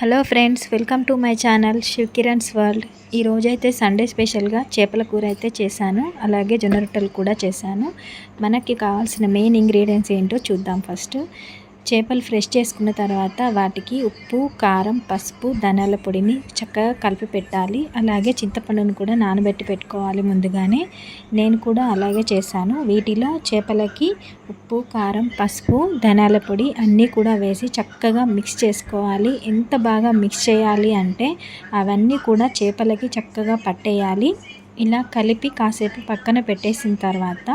Hello friends welcome to my channel Shiv Kiran's world ఈరోజైతే Sunday స్పెషల్గా చేపల కూర అయితే చేశాను అలాగే జొన్న రొట్టెలు కూడా చేశాను. మనకి కావాల్సిన మెయిన్ ఇంగ్రీడియంట్స్ ఏంటో చూద్దాం ఫస్ట్. చేపలు ఫ్రెష్ చేసుకున్న తర్వాత వాటికి ఉప్పు కారం పసుపు ధనాల పొడిని చక్కగా కలిపి పెట్టాలి. అలాగే చింతపండును కూడా నానబెట్టి పెట్టుకోవాలి ముందుగానే. నేను కూడా అలాగే చేశాను. వీటిలో చేపలకి ఉప్పు కారం పసుపు ధనాల పొడి అన్నీ కూడా వేసి చక్కగా మిక్స్ చేసుకోవాలి. ఎంత బాగా మిక్స్ చేయాలి అంటే అవన్నీ కూడా చేపలకి చక్కగా పట్టేయాలి. ఇలా కలిపి కాసేపు పక్కన పెట్టేసిన తర్వాత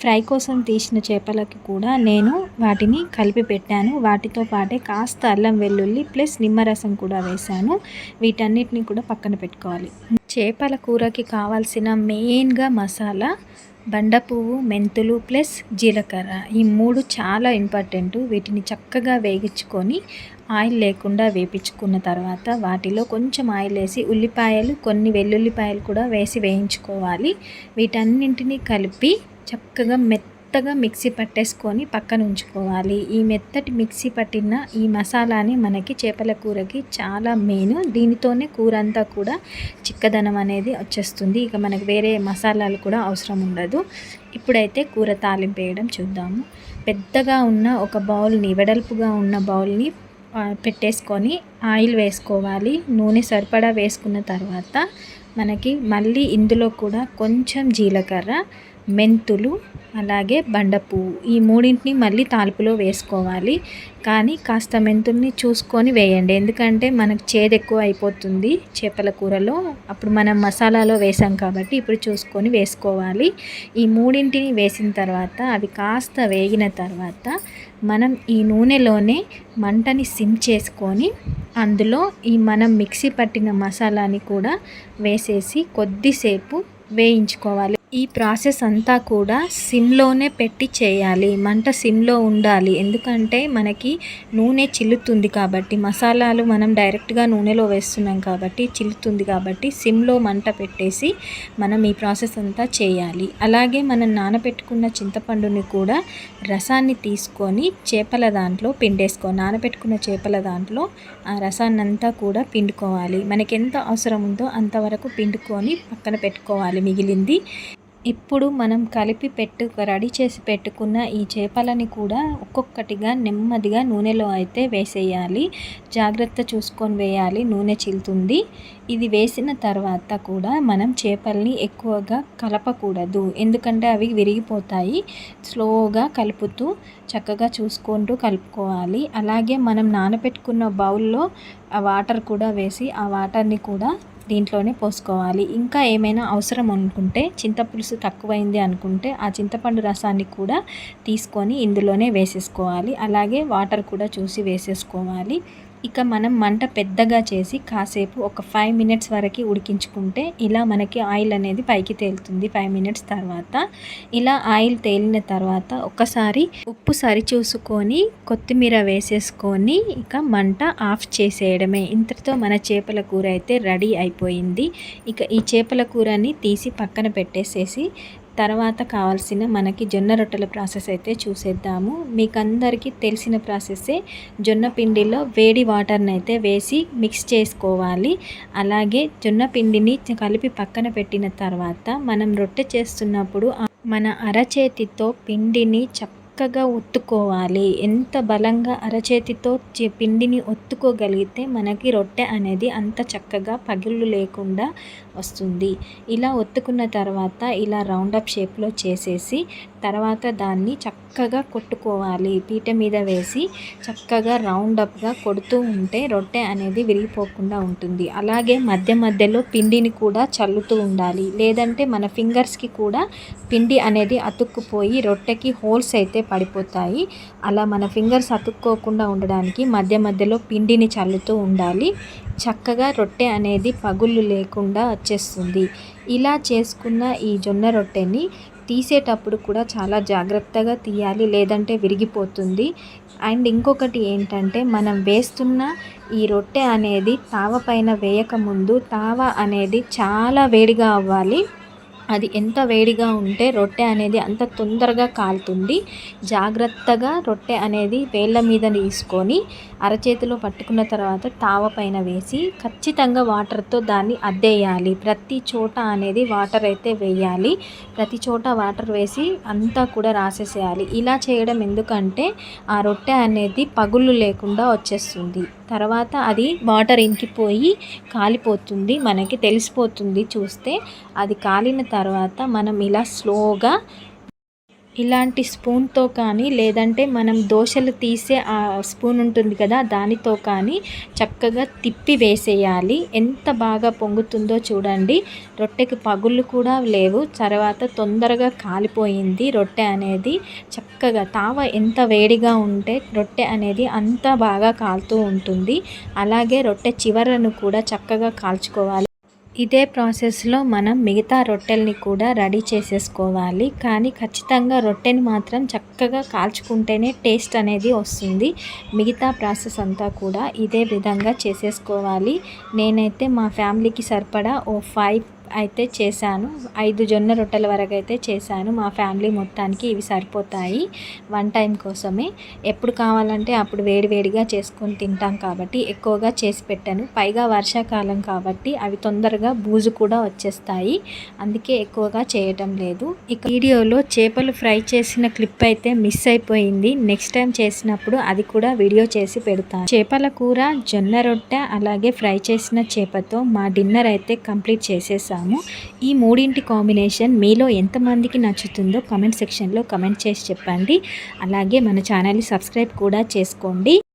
ఫ్రై కోసం తీసిన చేపలకి కూడా నేను వాటిని కలిపి పెట్టాను. వాటితో పాటే కాస్త అల్లం వెల్లుల్లి ప్లస్ నిమ్మరసం కూడా వేశాను. వీటన్నిటిని కూడా పక్కన పెట్టుకోవాలి. చేపల కూరకి కావాల్సిన మెయిన్గా మసాలా బండ పువ్వు మెంతులు ప్లస్ జీలకర్ర ఈ మూడు చాలా ఇంపార్టెంట్. వీటిని చక్కగా వేగించుకొని ఆయిల్ లేకుండా వేపించుకున్న తర్వాత వాటిలో కొంచెం ఆయిల్ వేసి ఉల్లిపాయలు కొన్ని వెల్లుల్లిపాయలు కూడా వేసి వేయించుకోవాలి. వీటన్నింటినీ కలిపి చక్కగా మెత్త మెత్తగా మిక్సీ పట్టేసుకొని పక్కన ఉంచుకోవాలి. ఈ మెత్తటి మిక్సీ పట్టిన ఈ మసాలాని మనకి చేపల కూరకి చాలా మెయిన్. దీనితోనే కూర అంతా కూడా చిక్కదనం అనేది వచ్చేస్తుంది. ఇక మనకు వేరే మసాలాలు కూడా అవసరం ఉండదు. ఇప్పుడైతే కూర తాలింపు వేయడం చూద్దాము. పెద్దగా ఉన్న ఒక బౌల్ని వెడల్పుగా ఉన్న బౌల్ని పెట్టేసుకొని ఆయిల్ వేసుకోవాలి. నూనె సరిపడా వేసుకున్న తర్వాత మనకి మళ్ళీ ఇందులో కూడా కొంచెం జీలకర్ర మెంతులు అలాగే బండ పువ్వు ఈ మూడింటిని మళ్ళీ తాలిపులో వేసుకోవాలి. కానీ కాస్త మెంతుల్ని చూసుకొని వేయండి. ఎందుకంటే మనకు చేదు ఎక్కువ అయిపోతుంది చేపల కూరలో. అప్పుడు మనం మసాలాలో వేసాం కాబట్టి ఇప్పుడు చూసుకొని వేసుకోవాలి. ఈ మూడింటిని వేసిన తర్వాత అవి కాస్త వేగిన తర్వాత మనం ఈ నూనెలోనే మంటని సిమ్ చేసుకొని అందులో ఈ మనం మిక్సీ పట్టిన మసాలాని కూడా వేసేసి కొద్దిసేపు వేయించుకోవాలి. ఈ ప్రాసెస్ అంతా కూడా సిమ్లోనే పెట్టి చేయాలి. మంట సిమ్లో ఉండాలి. ఎందుకంటే మనకి నూనె చిల్లుతుంది కాబట్టి మసాలాలు మనం డైరెక్ట్గా నూనెలో వేస్తున్నాం కాబట్టి చిల్లుతుంది కాబట్టి సిమ్లో మంట పెట్టేసి మనం ఈ ప్రాసెస్ అంతా చేయాలి. అలాగే మనం నానబెట్టుకున్న చింతపండుని కూడా రసాన్ని తీసుకొని చేపల దాంట్లో పిండేసుకో నానబెట్టుకున్న చేపల దాంట్లో ఆ రసాన్ని అంతా కూడా పిండుకోవాలి. మనకి ఎంత అవసరం ఉందో అంతవరకు పిండుకొని పక్కన పెట్టుకోవాలి మిగిలింది. ఇప్పుడు మనం కలిపి పెట్టు రెడీ చేసి పెట్టుకున్న ఈ చేపలని కూడా ఒక్కొక్కటిగా నెమ్మదిగా నూనెలో అయితే వేసేయాలి. జాగ్రత్త చూసుకొని వేయాలి. నూనె చిల్లుతుంది. ఇది వేసిన తర్వాత కూడా మనం చేపల్ని ఎక్కువగా కలపకూడదు. ఎందుకంటే అవి విరిగిపోతాయి. స్లోగా కలుపుతూ చక్కగా చూసుకుంటూ కలుపుకోవాలి. అలాగే మనం నానబెట్టుకున్న బౌల్లో ఆ వాటర్ కూడా వేసి ఆ వాటర్ని కూడా దీంట్లోనే పోసుకోవాలి. ఇంకా ఏమైనా అవసరం అనుకుంటే చింతపులుసు తక్కువైంది అనుకుంటే ఆ చింతపండు రసాన్ని కూడా తీసుకొని ఇందులోనే వేసేసుకోవాలి. అలాగే వాటర్ కూడా చూసి వేసేసుకోవాలి. ఇక మనం మంట పెద్దగా చేసి కాసేపు ఒక ఫైవ్ మినిట్స్ వరకు ఉడికించుకుంటే ఇలా మనకి ఆయిల్ అనేది పైకి తేలుతుంది ఫైవ్ మినిట్స్ తర్వాత. ఇలా ఆయిల్ తేలిన తర్వాత ఒకసారి ఉప్పు సరిచూసుకొని కొత్తిమీర వేసేసుకొని ఇక మంట ఆఫ్ చేసేయడమే. ఇంతటితో మన చేపల కూర అయితే రెడీ అయిపోయింది. ఇక ఈ చేపల కూరని తీసి పక్కన పెట్టేసేసి తర్వాత కావాల్సిన మనకి జొన్న రొట్టెల ప్రాసెస్ అయితే చూసేద్దాము. మీకు అందరికీ తెలిసిన ప్రాసెస్సే జొన్న పిండిలో వేడి వాటర్ని అయితే వేసి మిక్స్ చేసుకోవాలి. అలాగే జొన్న పిండిని కలిపి పక్కన పెట్టిన తర్వాత మనం రొట్టె చేస్తున్నప్పుడు మన అరచేతితో పిండిని చప్ప చక్కగా ఒత్తుకోవాలి. ఎంత బలంగా అరచేతితో పిండిని ఒత్తుకోగలిగితే మనకి రొట్టె అనేది అంత చక్కగా పగిళ్ళు లేకుండా వస్తుంది. ఇలా ఒత్తుకున్న తర్వాత ఇలా రౌండప్ షేప్లో చేసేసి తర్వాత దాన్ని చక్కగా కొట్టుకోవాలి. పీట మీద వేసి చక్కగా రౌండప్గా కొడుతూ ఉంటే రొట్టె అనేది విరిగిపోకుండా ఉంటుంది. అలాగే మధ్య మధ్యలో పిండిని కూడా చల్లుతూ ఉండాలి. లేదంటే మన ఫింగర్స్కి కూడా పిండి అనేది అతుక్కుపోయి రొట్టెకి హోల్స్ అయితే పడిపోతాయి. అలా మన ఫింగర్స్ అతుక్కోకుండా ఉండడానికి మధ్య మధ్యలో పిండిని చల్లుతూ ఉండాలి. చక్కగా రొట్టె అనేది పగుళ్ళు లేకుండా వచ్చేస్తుంది. ఇలా చేసుకున్న ఈ జొన్న రొట్టెని తీసేటప్పుడు కూడా చాలా జాగ్రత్తగా తీయాలి లేదంటే విరిగిపోతుంది. అండ్ ఇంకొకటి ఏంటంటే మనం వేస్తున్న ఈ రొట్టె అనేది తావ పైన వేయకముందు తావ అనేది చాలా వేడిగా అవ్వాలి. అది ఎంత వేడిగా ఉంటే రొట్టె అనేది అంత తొందరగా కాలుతుంది. జాగ్రత్తగా రొట్టె అనేది వేళ్ళ మీద తీసుకొని అరచేతిలో పట్టుకున్న తర్వాత తావ పైన వేసి ఖచ్చితంగా వాటర్తో దాన్ని అద్దేయాలి. ప్రతి చోట అనేది వాటర్ అయితే వేయాలి. ప్రతి చోట వాటర్ వేసి అంతా కూడా రాసేసేయాలి. ఇలా చేయడం ఎందుకంటే ఆ రొట్టె అనేది పగుళ్ళు లేకుండా వచ్చేస్తుంది. తర్వాత అది వాటర్ ఇంకిపోయి కాలిపోతుంది. మనకి తెలిసిపోతుంది చూస్తే. అది కాలిన తర్వాత మనం ఇలా స్లోగా ఇలాంటి స్పూన్తో కానీ లేదంటే మనం దోశలు తీసే ఆ స్పూన్ ఉంటుంది కదా దానితో కానీ చక్కగా తిప్పి వేసేయాలి. ఎంత బాగా పొంగుతుందో చూడండి. రొట్టెకి పగుళ్ళు కూడా లేవు. తర్వాత తొందరగా కాలిపోయింది రొట్టె అనేది. చక్కగా తావ ఎంత వేడిగా ఉంటే రొట్టె అనేది అంత బాగా కాలుతూ ఉంటుంది. అలాగే రొట్టె చివరను కూడా చక్కగా కాల్చుకోవాలి. ఇదే ప్రాసెస్లో మనం మిగతా రొట్టెల్ని కూడా రెడీ చేసేసుకోవాలి. కానీ ఖచ్చితంగా రొట్టెని మాత్రం చక్కగా కాల్చుకుంటేనే టేస్ట్ అనేది వస్తుంది. మిగతా ప్రాసెస్ అంతా కూడా ఇదే విధంగా చేసేసుకోవాలి. నేనైతే మా ఫ్యామిలీకి సరిపడా ఓ ఫైవ్ అయితే చేశాను. ఐదు జొన్న రొట్టెల వరకు అయితే చేశాను. మా ఫ్యామిలీ మొత్తానికి ఇవి సరిపోతాయి వన్ టైం కోసమే. ఎప్పుడు కావాలంటే అప్పుడు వేడివేడిగా చేసుకొని తింటాం కాబట్టి ఎక్కువగా చేసి పెట్టాను. పైగా వర్షాకాలం కాబట్టి అవి తొందరగా బూజు కూడా వచ్చేస్తాయి. అందుకే ఎక్కువగా చేయటం లేదు. ఇక వీడియోలో చేపలు ఫ్రై చేసిన క్లిప్ అయితే మిస్ అయిపోయింది. నెక్స్ట్ టైం చేసినప్పుడు అది కూడా వీడియో చేసి పెడతాను. చేపల కూర జొన్న రొట్టె అలాగే ఫ్రై చేసిన చేపతో మా డిన్నర్ అయితే కంప్లీట్ చేసేసాను. చేస్తాము ఈ మూడింటి కాంబినేషన్ మీలో ఎంతమందికి నచ్చుతుందో కమెంట్ సెక్షన్లో కమెంట్ చేసి చెప్పండి. అలాగే మన ఛానల్ని సబ్స్క్రైబ్ కూడా చేసుకోండి.